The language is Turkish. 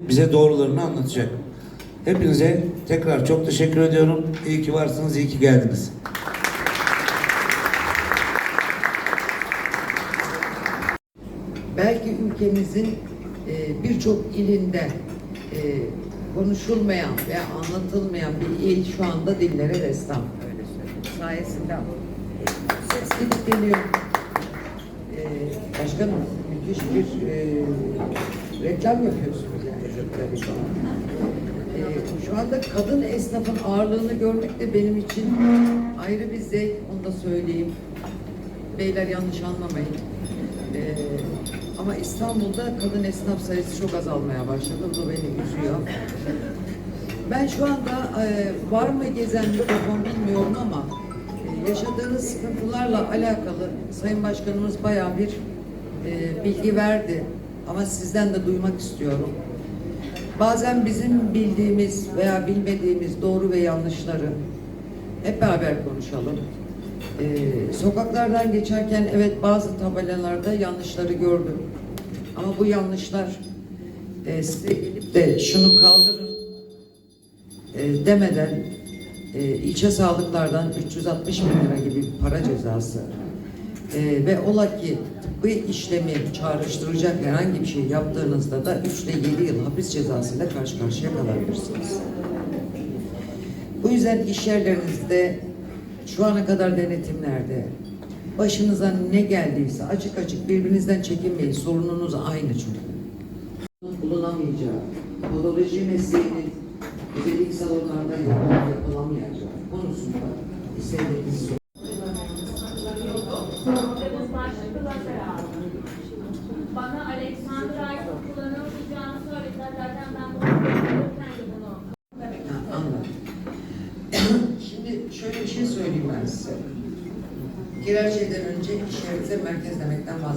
bize doğrularını anlatacak. Hepinize tekrar çok teşekkür ediyorum. İyi ki varsınız, iyi ki geldiniz. belki ülkemizin e, birçok ilinde e, konuşulmayan ve anlatılmayan bir il şu anda dillere destan. Öyle söyleyeyim. Sayesinde ses gidip geliyor. E, başkanım müthiş bir e, reklam yapıyorsunuz. Tabii şu an. E, şu anda kadın esnafın ağırlığını görmek de benim için ayrı bir zevk. Onu da söyleyeyim. Beyler yanlış anlamayın. Ee, ama İstanbul'da kadın esnaf sayısı çok azalmaya başladı. Bu beni üzüyor. Ben şu anda e, var mı gezen mikrofon bilmiyorum ama e, yaşadığınız sıkıntılarla alakalı Sayın Başkanımız bayağı bir e, bilgi verdi. Ama sizden de duymak istiyorum. Bazen bizim bildiğimiz veya bilmediğimiz doğru ve yanlışları hep beraber konuşalım. Ee, sokaklardan geçerken evet bazı tabelalarda yanlışları gördüm. Ama bu yanlışlar e, size gelip de şunu kaldırın e, demeden e, ilçe sağlıklardan 360 bin lira gibi para cezası e, ve ola ki tıbbi işlemi çağrıştıracak herhangi bir şey yaptığınızda da 3 ile 7 yıl hapis cezasıyla karşı karşıya kalabilirsiniz. Bu yüzden iş yerlerinizde şu ana kadar denetimlerde başınıza ne geldiyse açık açık birbirinizden çekinmeyin. Sorununuz aynı çünkü. Bulunamayacağı, podoloji mesleğinin özellik salonlarda yapılamayacağı konusunda istediğiniz Bana Alexander Ayson kullanılmayacağını söylediler. Zaten ben bunu anladım. Şimdi şöyle bir şey söyleyeyim ben size. Girer şeyden önce iş yerinize merkez demekten vazgeçin.